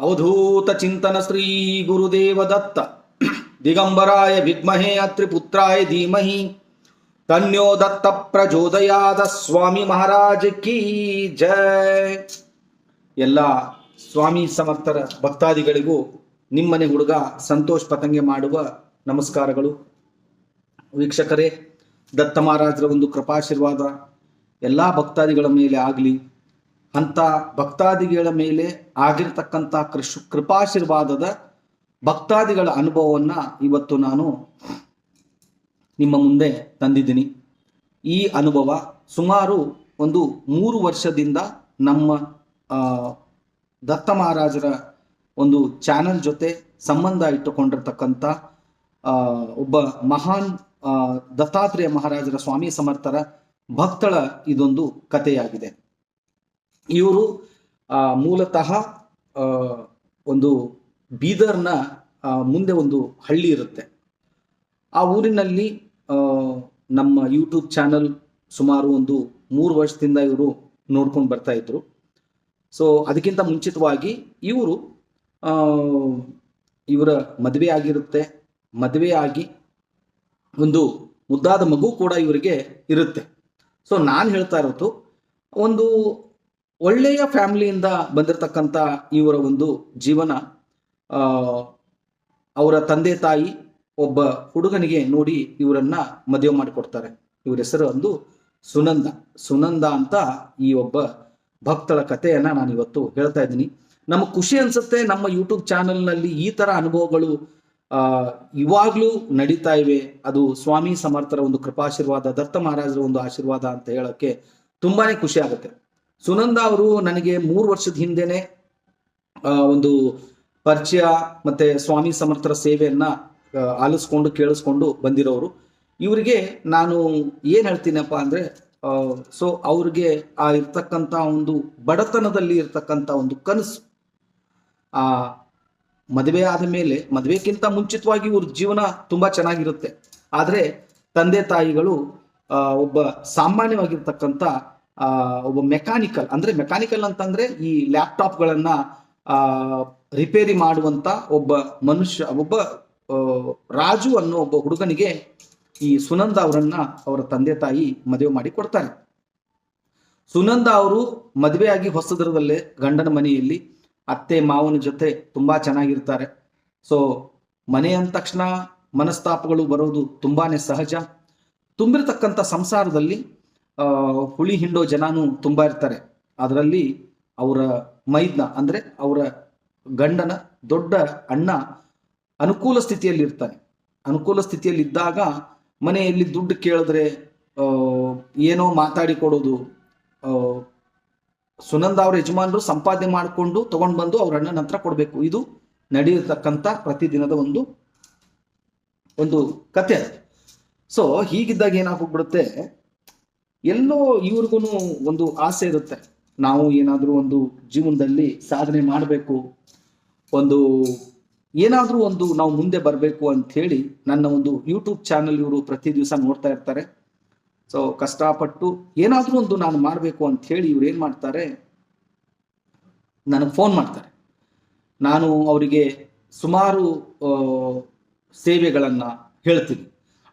ಅವಧೂತ ಚಿಂತನ ಶ್ರೀ ಗುರುದೇವ ದತ್ತ ದಿಗಂಬರಾಯ ವಿದ್ಮಹೇ ಅತ್ರಿಪುತ್ರಾಯ ಧೀಮಹಿ. ತನ್ಯೋ ದತ್ತ ಪ್ರಚೋದಯಾದ ಸ್ವಾಮಿ ಮಹಾರಾಜ ಕಿ ಜಯ ಎಲ್ಲ ಸ್ವಾಮಿ ಸಮರ್ಥರ ಭಕ್ತಾದಿಗಳಿಗೂ ನಿಮ್ಮನೆ ಹುಡುಗ ಸಂತೋಷ್ ಪತಂಗೆ ಮಾಡುವ ನಮಸ್ಕಾರಗಳು. ವೀಕ್ಷಕರೇ, ದತ್ತ ಮಹಾರಾಜರ ಒಂದು ಕೃಪಾಶೀರ್ವಾದ ಎಲ್ಲ ಭಕ್ತಾದಿಗಳ ಮೇಲೆ ಆಗಲಿ. ಅಂಥ ಭಕ್ತಾದಿಗಳ ಮೇಲೆ ಆಗಿರ್ತಕ್ಕಂಥ ಕೃಷ್ ಕೃಪಾಶೀರ್ವಾದದ ಭಕ್ತಾದಿಗಳ ಅನುಭವವನ್ನು ಇವತ್ತು ನಾನು ನಿಮ್ಮ ಮುಂದೆ ತಂದಿದ್ದೀನಿ. ಈ ಅನುಭವ ಸುಮಾರು ಒಂದು ಮೂರು ವರ್ಷದಿಂದ ನಮ್ಮ ದತ್ತ ಮಹಾರಾಜರ ಒಂದು ಚಾನೆಲ್ ಜೊತೆ ಸಂಬಂಧ ಇಟ್ಟುಕೊಂಡಿರ್ತಕ್ಕಂಥ ಒಬ್ಬ ಮಹಾನ್ ದತ್ತಾತ್ರೇಯ ಮಹಾರಾಜರ ಸ್ವಾಮಿ ಸಮರ್ಥರ ಭಕ್ತಳ ಇದೊಂದು ಕಥೆಯಾಗಿದೆ. ಇವರು ಮೂಲತಃ ಒಂದು ಬೀದರ್ನ ಮುಂದೆ ಒಂದು ಹಳ್ಳಿ ಇರುತ್ತೆ. ಆ ಊರಿನಲ್ಲಿ ನಮ್ಮ ಯೂಟ್ಯೂಬ್ ಚಾನಲ್ ಸುಮಾರು ಒಂದು ಮೂರು ವರ್ಷದಿಂದ ಇವರು ನೋಡ್ಕೊಂಡು ಬರ್ತಾ ಇದ್ರು. ಸೊ ಅದಕ್ಕಿಂತ ಮುಂಚಿತವಾಗಿ ಇವರು ಇವರ ಮದುವೆ ಆಗಿರುತ್ತೆ. ಮದುವೆ ಆಗಿ ಒಂದು ಮುದ್ದಾದ ಮಗು ಕೂಡ ಇವರಿಗೆ ಇರುತ್ತೆ. ಸೊ ನಾನು ಹೇಳ್ತಾ ಇರೋದು, ಒಂದು ಒಳ್ಳೆಯ ಫ್ಯಾಮಿಲಿಯಿಂದ ಬಂದಿರತಕ್ಕಂಥ ಇವರ ಒಂದು ಜೀವನ ಅವರ ತಂದೆ ತಾಯಿ ಒಬ್ಬ ಹುಡುಗನಿಗೆ ನೋಡಿ ಇವರನ್ನ ಮದುವೆ ಮಾಡಿಕೊಡ್ತಾರೆ. ಇವರ ಹೆಸರು ಒಂದು ಸುನಂದ. ಸುನಂದ ಅಂತ ಈ ಒಬ್ಬ ಭಕ್ತಳ ಕಥೆಯನ್ನ ನಾನು ಇವತ್ತು ಹೇಳ್ತಾ ಇದ್ದೀನಿ. ನಮಗೆ ಖುಷಿ ಅನ್ಸುತ್ತೆ, ನಮ್ಮ ಯೂಟ್ಯೂಬ್ ಚಾನೆಲ್ನಲ್ಲಿ ಈ ತರ ಅನುಭವಗಳು ಇವಾಗ್ಲೂ ನಡೀತಾ ಇವೆ. ಅದು ಸ್ವಾಮಿ ಸಮರ್ಥರ ಒಂದು ಕೃಪಾಶೀರ್ವಾದ, ದತ್ತ ಮಹಾರಾಜರ ಒಂದು ಆಶೀರ್ವಾದ ಅಂತ ಹೇಳಕ್ಕೆ ತುಂಬಾನೇ ಖುಷಿ ಆಗುತ್ತೆ. ಸುನಂದ ಅವರು ನನಗೆ ಮೂರು ವರ್ಷದ ಹಿಂದೆನೆ ಒಂದು ಪರಿಚಯ ಮತ್ತೆ ಸ್ವಾಮಿ ಸಮರ್ಥರ ಸೇವೆಯನ್ನ ಆಲಿಸ್ಕೊಂಡು ಕೇಳಿಸ್ಕೊಂಡು ಬಂದಿರೋರು. ಇವರಿಗೆ ನಾನು ಏನ್ ಹೇಳ್ತೀನಪ್ಪ ಅಂದ್ರೆ ಸೊ ಅವ್ರಿಗೆ ಆ ಇರ್ತಕ್ಕಂಥ ಒಂದು ಬಡತನದಲ್ಲಿ ಇರ್ತಕ್ಕಂಥ ಒಂದು ಕನಸು. ಆ, ಮದುವೆ ಆದ ಮೇಲೆ ಮದುವೆಗಿಂತ ಮುಂಚಿತವಾಗಿ ಇವ್ರ ಜೀವನ ತುಂಬಾ ಚೆನ್ನಾಗಿರುತ್ತೆ. ಆದ್ರೆ ತಂದೆ ತಾಯಿಗಳು ಒಬ್ಬ ಸಾಮಾನ್ಯವಾಗಿರ್ತಕ್ಕಂಥ ಒಬ್ಬ ಮೆಕ್ಯಾನಿಕಲ್ ಅಂದ್ರೆ ಮೆಕ್ಯಾನಿಕಲ್ ಅಂತಂದ್ರೆ ಈ ಲ್ಯಾಪ್ಟಾಪ್ಗಳನ್ನ ಆ ರಿಪೇರಿ ಮಾಡುವಂತ ಒಬ್ಬ ಮನುಷ್ಯ, ಒಬ್ಬ ರಾಜು ಅನ್ನೋ ಒಬ್ಬ ಹುಡುಗನಿಗೆ ಈ ಸುನಂದ ಅವರನ್ನ ಅವರ ತಂದೆ ತಾಯಿ ಮದುವೆ ಮಾಡಿ ಕೊಡ್ತಾರೆ. ಸುನಂದ ಅವರು ಮದುವೆಯಾಗಿ ಹೊಸದರದಲ್ಲೇ ಗಂಡನ ಮನೆಯಲ್ಲಿ ಅತ್ತೆ ಮಾವನ ಜೊತೆ ತುಂಬಾ ಚೆನ್ನಾಗಿರ್ತಾರೆ. ಸೊ ಮನೆ ಅಂದ ತಕ್ಷಣ ಮನಸ್ತಾಪಗಳು ಬರೋದು ತುಂಬಾನೇ ಸಹಜ. ತುಂಬಿರತಕ್ಕಂಥ ಸಂಸಾರದಲ್ಲಿ ಹುಳಿ ಹಿಂಡೋ ಜನಾನು ತುಂಬಾ ಇರ್ತಾರೆ. ಅದರಲ್ಲಿ ಅವರ ಮೈದ್ನ ಅಂದ್ರೆ ಅವರ ಗಂಡನ ದೊಡ್ಡ ಅಣ್ಣ ಅನುಕೂಲ ಸ್ಥಿತಿಯಲ್ಲಿ ಇರ್ತಾನೆ ಅನುಕೂಲ ಸ್ಥಿತಿಯಲ್ಲಿ ಇದ್ದಾಗ ಮನೆಯಲ್ಲಿ ದುಡ್ಡು ಕೇಳಿದ್ರೆ ಏನೋ ಮಾತಾಡಿ ಕೊಡೋದು ಆ, ಸುನಂದ ಅವರ ಯಜಮಾನರು ಸಂಪಾದನೆ ಮಾಡಿಕೊಂಡು ತಗೊಂಡು ಬಂದು ಅವ್ರ ಅಣ್ಣ ಹತ್ರ ಕೊಡಬೇಕು. ಇದು ನಡೆಯತಕ್ಕಂತ ಪ್ರತಿದಿನದ ಒಂದು ಒಂದು ಕತೆ ಸೊ ಹೀಗಿದ್ದಾಗ ಏನಾಗ್ಬಿಡುತ್ತೆ ಎಲ್ಲೋ ಇವ್ರಿಗೂ ಒಂದು ಆಸೆ ಇರುತ್ತೆ. ನಾವು ಏನಾದರೂ ಒಂದು ಜೀವನದಲ್ಲಿ ಸಾಧನೆ ಮಾಡಬೇಕು, ಒಂದು ಏನಾದರೂ ಒಂದು ನಾವು ಮುಂದೆ ಬರಬೇಕು ಅಂತ ಹೇಳಿ ನನ್ನ ಒಂದು ಯೂಟ್ಯೂಬ್ ಚಾನಲ್ ಇವರು ಪ್ರತಿ ದಿವಸ ನೋಡ್ತಾ ಇರ್ತಾರೆ. ಸೊ ಕಷ್ಟಪಟ್ಟು ಏನಾದರೂ ಒಂದು ನಾನು ಮಾಡಬೇಕು ಅಂತ ಹೇಳಿ ಇವ್ರು ಏನು ಮಾಡ್ತಾರೆ? ನನಗೆ ಫೋನ್ ಮಾಡ್ತಾರೆ. ನಾನು ಅವರಿಗೆ ಸುಮಾರು ಸೇವೆಗಳನ್ನು ಸೇವೆಗಳನ್ನ ಹೇಳ್ತೀನಿ.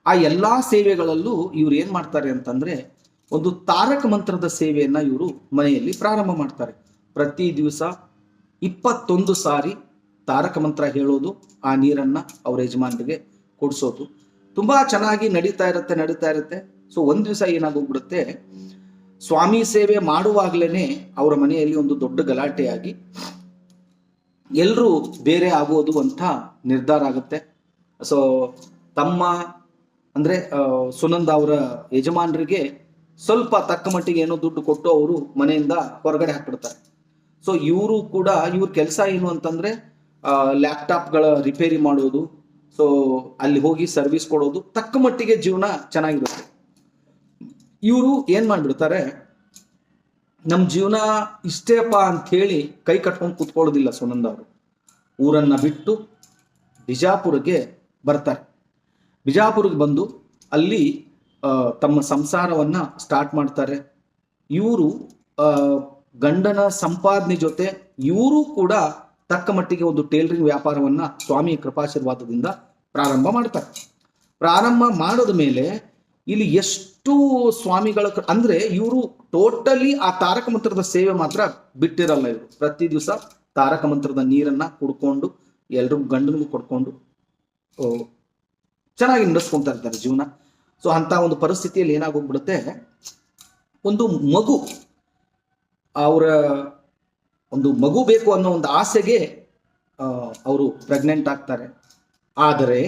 ಆ ಎಲ್ಲಾ ಸೇವೆಗಳಲ್ಲೂ ಇವ್ರು ಏನು ಮಾಡ್ತಾರೆ ಅಂತಂದ್ರೆ ಒಂದು ತಾರಕ ಮಂತ್ರದ ಸೇವೆಯನ್ನ ಇವರು ಮನೆಯಲ್ಲಿ ಪ್ರಾರಂಭ ಮಾಡ್ತಾರೆ. ಪ್ರತಿ ದಿವಸ ಇಪ್ಪತ್ತೊಂದು ಸಾರಿ ತಾರಕ ಮಂತ್ರ ಹೇಳೋದು, ಆ ನೀರನ್ನ ಅವ್ರ ಯಜಮಾನರಿಗೆ ಕೊಡಿಸೋದು. ತುಂಬಾ ಚೆನ್ನಾಗಿ ನಡೀತಾ ಇರುತ್ತೆ ನಡೀತಾ ಇರುತ್ತೆ. ಸೊ ಒಂದ್ ದಿವಸ ಏನಾಗೋಗ್ಬಿಡುತ್ತೆ, ಸ್ವಾಮಿ ಸೇವೆ ಮಾಡುವಾಗ್ಲೇನೆ ಅವರ ಮನೆಯಲ್ಲಿ ಒಂದು ದೊಡ್ಡ ಗಲಾಟೆಯಾಗಿ ಎಲ್ರೂ ಬೇರೆ ಆಗೋದು ಅಂತ ನಿರ್ಧಾರ ಆಗುತ್ತೆ. ಸೊ ತಮ್ಮ, ಅಂದ್ರೆ ಸುನಂದ ಅವರ ಯಜಮಾನರಿಗೆ ಸ್ವಲ್ಪ ತಕ್ಕ ಮಟ್ಟಿಗೆ ಏನೋ ದುಡ್ಡು ಕೊಟ್ಟು ಅವರು ಮನೆಯಿಂದ ಹೊರಗಡೆ ಹಾಕ್ಬಿಡ್ತಾರೆ. ಸೊ ಇವರು ಕೂಡ ಇವ್ರ ಕೆಲಸ ಏನು ಅಂತಂದ್ರೆ ಲ್ಯಾಪ್ಟಾಪ್ಗಳ ರಿಪೇರಿ ಮಾಡೋದು ಸೊ ಅಲ್ಲಿ ಹೋಗಿ ಸರ್ವಿಸ್ ಕೊಡೋದು. ತಕ್ಕ ಮಟ್ಟಿಗೆ ಜೀವನ ಚೆನ್ನಾಗಿರುತ್ತೆ. ಇವರು ಏನ್ ಮಾಡ್ಬಿಡ್ತಾರೆ ನಮ್ಮ ಜೀವನ ಇಷ್ಟೇಪ ಅಂತ ಹೇಳಿ ಕೈ ಕಟ್ಕೊಂಡು ಕೂತ್ಕೊಳ್ಳೋದಿಲ್ಲ ಸುನಂದ ಅವರು. ಊರನ್ನ ಬಿಟ್ಟು ಬಿಜಾಪುರಕ್ಕೆ ಬರ್ತಾರೆ. ಬಿಜಾಪುರಕ್ಕೆ ಬಂದು ಅಲ್ಲಿ ತಮ್ಮ ಸಂಸಾರವನ್ನ ಸ್ಟಾರ್ಟ್ ಮಾಡ್ತಾರೆ. ಇವರು ಗಂಡನ ಸಂಪಾದನೆ ಜೊತೆ ಇವರು ಕೂಡ ತಕ್ಕ ಮಟ್ಟಿಗೆ ಒಂದು ಟೇಲರಿಂಗ್ ವ್ಯಾಪಾರವನ್ನ ಸ್ವಾಮಿ ಕೃಪಾಶೀರ್ವಾದದಿಂದ ಪ್ರಾರಂಭ ಮಾಡ್ತಾರೆ. ಪ್ರಾರಂಭ ಮಾಡಿದ ಮೇಲೆ ಇಲ್ಲಿ ಎಷ್ಟು ಸ್ವಾಮಿಗಳ ಅಂದ್ರೆ ಇವರು ಟೋಟಲಿ ಆ ತಾರಕ ಮಂತ್ರದ ಸೇವೆ ಮಾತ್ರ ಬಿಟ್ಟಿರಲ್ಲ ಇವರು. ಪ್ರತಿ ದಿವಸ ತಾರಕ ಮಂತ್ರದ ನೀರನ್ನ ಕುಡ್ಕೊಂಡು ಎಲ್ರಿಗೂ ಗಂಡನಿಗೂ ಕೊಡ್ಕೊಂಡು ಚೆನ್ನಾಗಿ ನಡೆಸ್ಕೊಂತ ಇರ್ತಾರೆ ಜೀವನ. ಸೊ ಅಂತ ಒಂದು ಪರಿಸ್ಥಿತಿಯಲ್ಲಿ ಏನಾಗೋಗ್ಬಿಡುತ್ತೆ? ಒಂದು ಮಗು, ಅವರ ಒಂದು ಮಗು ಬೇಕು ಅನ್ನೋ ಒಂದು ಆಸೆಗೆ ಅವರು ಪ್ರೆಗ್ನೆಂಟ್ ಆಗ್ತಾರೆ. ಆದರೆ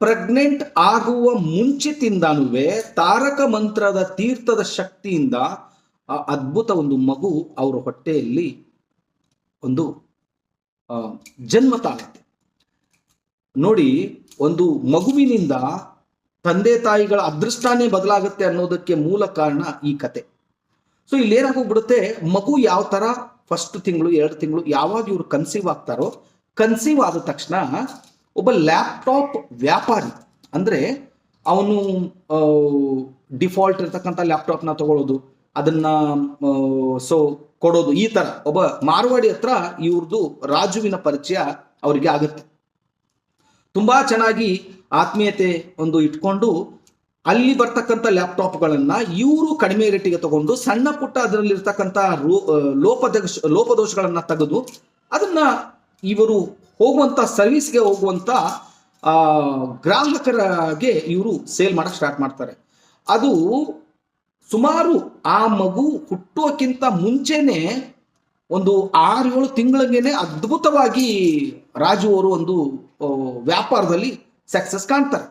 ಪ್ರೆಗ್ನೆಂಟ್ ಆಗುವ ಮುಂಚಿತಿಂದನುವೆ ತಾರಕ ಮಂತ್ರದ ತೀರ್ಥದ ಶಕ್ತಿಯಿಂದ ಆ ಅದ್ಭುತ ಒಂದು ಮಗು ಅವರ ಹೊಟ್ಟೆಯಲ್ಲಿ ಒಂದು ಜನ್ಮ ತಾಳುತ್ತೆ. ನೋಡಿ, ಒಂದು ಮಗುವಿನಿಂದ ತಂದೆ ತಾಯಿಗಳ ಅದೃಷ್ಟಾನೇ ಬದಲಾಗುತ್ತೆ ಅನ್ನೋದಕ್ಕೆ ಮೂಲ ಕಾರಣ ಈ ಕತೆ. ಸೊ ಇಲ್ಲಿ ಏನಾಗೋಗ್ಬಿಡುತ್ತೆ ಮಗು ಯಾವ ತರ ಫಸ್ಟ್ ತಿಂಗಳು, ಎರಡು ತಿಂಗಳು ಯಾವಾಗ ಇವರು ಕನ್ಸೀವ್ ಆಗ್ತಾರೋ ಕನ್ಸೀವ್ ಆದ ತಕ್ಷಣ ಒಬ್ಬ ಲ್ಯಾಪ್ಟಾಪ್ ವ್ಯಾಪಾರಿ, ಅಂದ್ರೆ ಅವನು ಡಿಫಾಲ್ಟ್ ಇರ್ತಕ್ಕಂಥ ಲ್ಯಾಪ್ಟಾಪ್ನ ತಗೊಳ್ಳೋದು ಅದನ್ನ ಸೊ ಕೊಡೋದು, ಈ ತರ. ಒಬ್ಬ ಮಾರ್ವಾಡಿ ಹತ್ರ ಇವ್ರದ್ದು ರಾಜುವಿನ ಪರಿಚಯ ಅವರಿಗೆ ಆಗುತ್ತೆ. ತುಂಬಾ ಚೆನ್ನಾಗಿ ಆತ್ಮೀಯತೆ ಒಂದು ಇಟ್ಕೊಂಡು ಅಲ್ಲಿ ಬರ್ತಕ್ಕಂಥ ಲ್ಯಾಪ್ಟಾಪ್ಗಳನ್ನ ಇವರು ಕಡಿಮೆ ರೇಟಿಗೆ ತಗೊಂಡು ಸಣ್ಣ ಪುಟ್ಟ ಅದರಲ್ಲಿರ್ತಕ್ಕಂಥ ರೋ ಲೋಪದೋಷ ಲೋಪದೋಷಗಳನ್ನ ತೆಗೆದು ಅದನ್ನ ಇವರು ಹೋಗುವಂತ, ಸರ್ವಿಸ್ಗೆ ಹೋಗುವಂತ, ಆ, ಗ್ರಾಹಕರಿಗೆ ಇವರು ಸೇಲ್ ಮಾಡಕ್ ಸ್ಟಾರ್ಟ್ ಮಾಡ್ತಾರೆ. ಅದು ಸುಮಾರು ಆ ಮಗು ಹುಟ್ಟೋಕ್ಕಿಂತ ಮುಂಚೆನೆ ಒಂದು ಆರು ಏಳು ತಿಂಗಳಿಗೆ ಅದ್ಭುತವಾಗಿ ರಾಜು ಅವರು ಒಂದು ವ್ಯಾಪಾರದಲ್ಲಿ ಸಕ್ಸಸ್ ಕಾಣ್ತಾರೆ.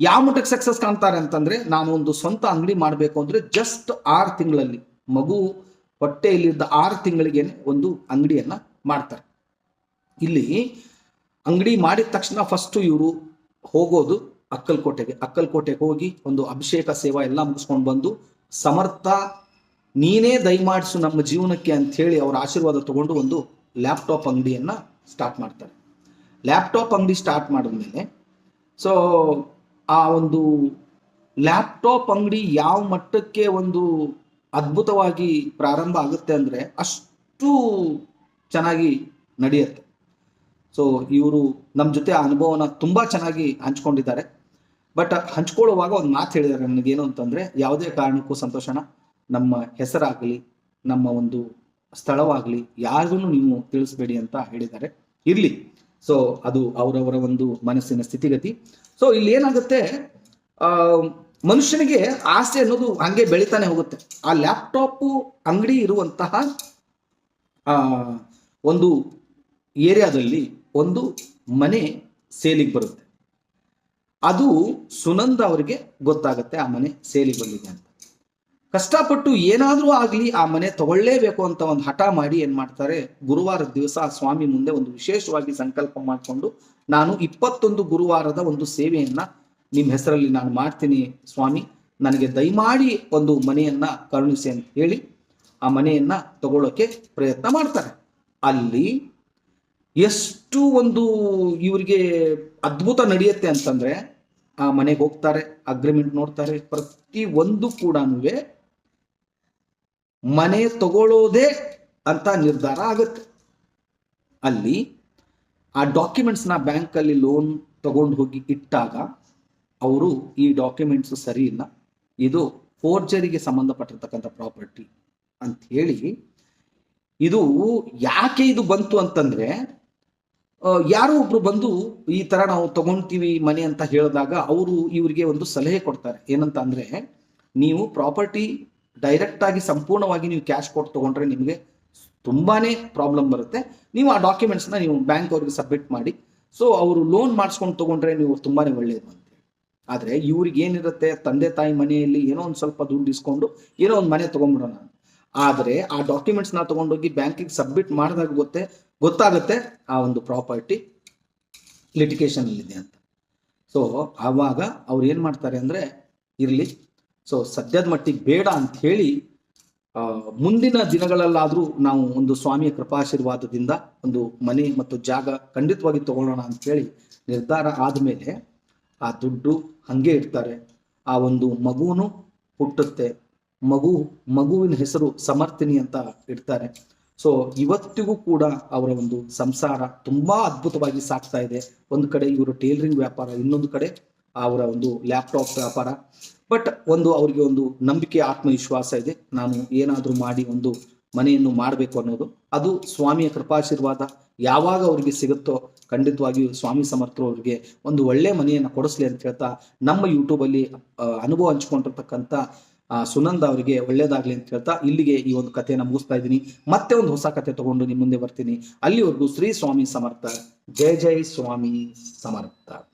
ಯಾವ ಮಟ್ಟಕ್ಕೆ ಸಕ್ಸಸ್ ಕಾಣ್ತಾರೆ ಅಂತಂದ್ರೆ ನಾನು ಒಂದು ಸ್ವಂತ ಅಂಗಡಿ ಮಾಡಬೇಕು ಅಂದ್ರೆ ಜಸ್ಟ್ ಆರು ತಿಂಗಳಲ್ಲಿ, ಮಗು ಹೊಟ್ಟೆಯಲ್ಲಿದ್ದ ಆರು ತಿಂಗಳಿಗೆ ಒಂದು ಅಂಗಡಿಯನ್ನ ಮಾಡ್ತಾರೆ. ಇಲ್ಲಿ ಅಂಗಡಿ ಮಾಡಿದ ತಕ್ಷಣ ಫಸ್ಟ್ ಇವರು ಹೋಗೋದು ಅಕ್ಕಲ್ಕೋಟೆಗೆ. ಅಕ್ಕಲ್ಕೋಟೆಗೆ ಹೋಗಿ ಒಂದು ಅಭಿಷೇಕ ಸೇವಾ ಎಲ್ಲ ಮುಗಿಸ್ಕೊಂಡು ಬಂದು, ಸಮರ್ಥ, ನೀನೇ ದಯಮಾಡಿಸು ನಮ್ಮ ಜೀವನಕ್ಕೆ ಅಂತ ಹೇಳಿ ಅವರ ಆಶೀರ್ವಾದ ತಗೊಂಡು ಒಂದು ಲ್ಯಾಪ್ಟಾಪ್ ಅಂಗಡಿಯನ್ನ ಸ್ಟಾರ್ಟ್ ಮಾಡ್ತಾರೆ. ಲ್ಯಾಪ್ಟಾಪ್ ಅಂಗಡಿ ಸ್ಟಾರ್ಟ್ ಮಾಡಿದ್ಮೇಲೆ ಸೊ ಆ ಒಂದು ಲ್ಯಾಪ್ಟಾಪ್ ಅಂಗಡಿ ಯಾವ ಮಟ್ಟಕ್ಕೆ ಒಂದು ಅದ್ಭುತವಾಗಿ ಪ್ರಾರಂಭ ಆಗುತ್ತೆ ಅಂದರೆ ಅಷ್ಟು ಚೆನ್ನಾಗಿ ನಡೆಯುತ್ತೆ. ಸೊ ಇವರು ನಮ್ಮ ಜೊತೆ ಆ ಅನುಭವನ ತುಂಬ ಚೆನ್ನಾಗಿ ಹಂಚ್ಕೊಂಡಿದ್ದಾರೆ. ಬಟ್ ಹಂಚ್ಕೊಳ್ಳುವಾಗ ಒಂದು ಮಾತು ಹೇಳಿದ್ದಾರೆ ನನಗೇನು ಅಂತಂದರೆ, ಯಾವುದೇ ಕಾರಣಕ್ಕೂ ಸಂತೋಷನ ನಮ್ಮ ಹೆಸರಾಗಲಿ, ನಮ್ಮ ಒಂದು ಸ್ಥಳವಾಗಲಿ ಯಾರಿಗೂ ನೀವು ತಿಳಿಸ್ಬೇಡಿ ಅಂತ ಹೇಳಿದ್ದಾರೆ. ಇರ್ಲಿ. ಸೊ ಅದು ಅವರವರ ಒಂದು ಮನಸ್ಸಿನ ಸ್ಥಿತಿಗತಿ. ಸೊ ಇಲ್ಲಿ ಏನಾಗುತ್ತೆ? ಆ, ಮನುಷ್ಯನಿಗೆ ಆಸೆ ಅನ್ನೋದು ಹಂಗೆ ಬೆಳಿತಾನೆ ಹೋಗುತ್ತೆ. ಆ ಲ್ಯಾಪ್ಟಾಪ್ ಅಂಗಡಿ ಇರುವಂತಹ, ಆ, ಒಂದು ಏರಿಯಾದಲ್ಲಿ ಒಂದು ಮನೆ ಸೇಲಿಗೆ ಬರುತ್ತೆ. ಅದು ಸುನಂದ ಅವರಿಗೆ ಗೊತ್ತಾಗುತ್ತೆ, ಆ ಮನೆ ಸೇಲಿಗೆ ಬಂದಿದೆ ಅಂತ. ಕಷ್ಟಪಟ್ಟು ಏನಾದರೂ ಆಗಲಿ ಆ ಮನೆ ತಗೊಳ್ಳೇಬೇಕು ಅಂತ ಒಂದು ಹಠ ಮಾಡಿ ಏನು ಮಾಡ್ತಾರೆ? ಗುರುವಾರದ ದಿವಸ ಆ ಸ್ವಾಮಿ ಮುಂದೆ ಒಂದು ವಿಶೇಷವಾಗಿ ಸಂಕಲ್ಪ ಮಾಡಿಕೊಂಡು, ನಾನು ಇಪ್ಪತ್ತೊಂದು ಗುರುವಾರದ ಒಂದು ಸೇವೆಯನ್ನ ನಿಮ್ಮ ಹೆಸರಲ್ಲಿ ನಾನು ಮಾಡ್ತೀನಿ ಸ್ವಾಮಿ. ನನಗೆ ದಯಮಾಡಿ ಒಂದು ಮನೆಯನ್ನ ಕರುಣಿಸಿ ಅಂತ ಹೇಳಿ ಆ ಮನೆಯನ್ನ ತಗೊಳ್ಳೋಕೆ ಪ್ರಯತ್ನ ಮಾಡ್ತಾರೆ. ಅಲ್ಲಿ ಎಷ್ಟು ಒಂದು ಇವರಿಗೆ ಅದ್ಭುತ ನಡೆಯುತ್ತೆ ಅಂತಂದ್ರೆ ಆ ಮನೆಗೆ ಹೋಗ್ತಾರೆ, ಅಗ್ರಿಮೆಂಟ್ ನೋಡ್ತಾರೆ. ಪ್ರತಿ ಒಂದು ಕೂಡ ಮನೆ ತಗೊಳ್ಳೋದೇ ಅಂತ ನಿರ್ಧಾರ ಆಗುತ್ತೆ. ಅಲ್ಲಿ ಆ ಡಾಕ್ಯುಮೆಂಟ್ಸ್ನ ಬ್ಯಾಂಕಲ್ಲಿ ಲೋನ್ ತಗೊಂಡು ಹೋಗಿ ಇಟ್ಟಾಗ ಅವರು ಈ ಡಾಕ್ಯುಮೆಂಟ್ಸ್ ಸರಿ ಇಲ್ಲ. ಇದು ಫೋರ್ಜರಿಗೆ ಸಂಬಂಧಪಟ್ಟಿರ್ತಕ್ಕಂಥ ಪ್ರಾಪರ್ಟಿ ಅಂತ ಹೇಳಿ ಇದು ಯಾಕೆ ಇದು ಬಂತು ಅಂತಂದ್ರೆ ಯಾರೋ ಒಬ್ರು ಬಂದು ಈ ತರ ನಾವು ತಗೊಂತೀವಿ ಮನೆ ಅಂತ ಹೇಳಿದಾಗ ಅವರು ಇವರಿಗೆ ಒಂದು ಸಲಹೆ ಕೊಡ್ತಾರೆ. ಏನಂತ ಅಂದ್ರೆ, ನೀವು ಪ್ರಾಪರ್ಟಿ ಡೈರೆಕ್ಟ್ ಆಗಿ ಸಂಪೂರ್ಣವಾಗಿ ನೀವು ಕ್ಯಾಶ್ ಕೊಟ್ಟು ತಗೊಂಡ್ರೆ ನಿಮಗೆ ತುಂಬಾನೇ ಪ್ರಾಬ್ಲಮ್ ಬರುತ್ತೆ. ನೀವು ಆ ಡಾಕ್ಯುಮೆಂಟ್ಸ್ನ ನೀವು ಬ್ಯಾಂಕ್ ಅವ್ರಿಗೆ ಸಬ್ಮಿಟ್ ಮಾಡಿ. ಸೊ ಅವರು ಲೋನ್ ಮಾಡಿಸ್ಕೊಂಡು ತಗೊಂಡ್ರೆ ನೀವು ತುಂಬಾನೇ ಒಳ್ಳೆಯದು ಅಂತ ಆದ್ರೆ ಇವ್ರಿಗೆ ಏನಿರುತ್ತೆ? ತಂದೆ ತಾಯಿ ಮನೆಯಲ್ಲಿ ಏನೋ ಒಂದು ಸ್ವಲ್ಪ ದುಡ್ಡು ಇಸ್ಕೊಂಡು ಏನೋ ಒಂದು ಮನೆ ತಗೊಂಡ್ಬಿಡೋಣ. ಆದ್ರೆ ಆ ಡಾಕ್ಯುಮೆಂಟ್ಸ್ನ ತಗೊಂಡೋಗಿ ಬ್ಯಾಂಕಿಗೆ ಸಬ್ಮಿಟ್ ಮಾಡಿದಾಗ ಗೊತ್ತೇ, ಗೊತ್ತಾಗುತ್ತೆ ಆ ಒಂದು ಪ್ರಾಪರ್ಟಿ ಲಿಟಿಕೇಶನ್ ಇದೆ ಅಂತ. ಸೊ ಆವಾಗ ಅವ್ರು ಏನ್ ಮಾಡ್ತಾರೆ ಅಂದ್ರೆ, ಇರ್ಲಿ ಸೊ ಸದ್ಯದ ಮಟ್ಟಿಗೆ ಬೇಡ ಅಂತ ಹೇಳಿ ಮುಂದಿನ ದಿನಗಳಲ್ಲಾದ್ರೂ ನಾವು ಒಂದು ಸ್ವಾಮಿಯ ಕೃಪಾಶೀರ್ವಾದದಿಂದ ಒಂದು ಮನೆ ಮತ್ತು ಜಾಗ ಖಂಡಿತವಾಗಿ ತಗೊಳ್ಳೋಣ ಅಂತ ಹೇಳಿ ನಿರ್ಧಾರ ಆದಮೇಲೆ ಆ ದುಡ್ಡು ಹಂಗೆ ಇರ್ತಾರೆ ಆ ಒಂದು ಮಗುವನು ಹುಟ್ಟುತ್ತೆ. ಮಗು, ಮಗುವಿನ ಹೆಸರು ಸಮರ್ಥಿನಿ ಅಂತ ಇಡ್ತಾರೆ. ಸೊ ಇವತ್ತಿಗೂ ಕೂಡ ಅವರ ಒಂದು ಸಂಸಾರ ತುಂಬಾ ಅದ್ಭುತವಾಗಿ ಸಾಕ್ತಾ ಇದೆ. ಒಂದು ಕಡೆ ಇವರು ಟೇಲರಿಂಗ್ ವ್ಯಾಪಾರ, ಇನ್ನೊಂದು ಕಡೆ ಅವರ ಒಂದು ಲ್ಯಾಪ್ಟಾಪ್ ವ್ಯಾಪಾರ. ಬಟ್ ಒಂದು ಅವರಿಗೆ ಒಂದು ನಂಬಿಕೆ, ಆತ್ಮವಿಶ್ವಾಸ ಇದೆ. ನಾನು ಏನಾದರೂ ಮಾಡಿ ಒಂದು ಮನೆಯನ್ನು ಮಾಡಬೇಕು ಅನ್ನೋದು. ಅದು ಸ್ವಾಮಿಯ ಕೃಪಾಶೀರ್ವಾದ. ಯಾವಾಗ ಅವರಿಗೆ ಸಿಗುತ್ತೋ ಖಂಡಿತವಾಗಿಯೂ ಸ್ವಾಮಿ ಸಮರ್ಥರು ಅವರಿಗೆ ಒಂದು ಒಳ್ಳೆ ಮನೆಯನ್ನು ಕೊಡಿಸ್ಲಿ ಅಂತ ಹೇಳ್ತಾ ನಮ್ಮ ಯೂಟ್ಯೂಬಲ್ಲಿ ಅನುಭವ ಹಂಚ್ಕೊಂಡಿರ್ತಕ್ಕಂಥ ಸುನಂದ ಅವರಿಗೆ ಒಳ್ಳೇದಾಗ್ಲಿ ಅಂತ ಹೇಳ್ತಾ ಇಲ್ಲಿಗೆ ಈ ಒಂದು ಕಥೆಯನ್ನು ಮುಗಿಸ್ತಾ ಇದ್ದೀನಿ. ಮತ್ತೆ ಒಂದು ಹೊಸ ಕಥೆ ತಗೊಂಡು ನಿಮ್ಮ ಮುಂದೆ ಬರ್ತೀನಿ. ಅಲ್ಲಿವರೆಗೂ ಶ್ರೀ ಸ್ವಾಮಿ ಸಮರ್ಥ. ಜಯ ಜೈ ಸ್ವಾಮಿ ಸಮರ್ಥ.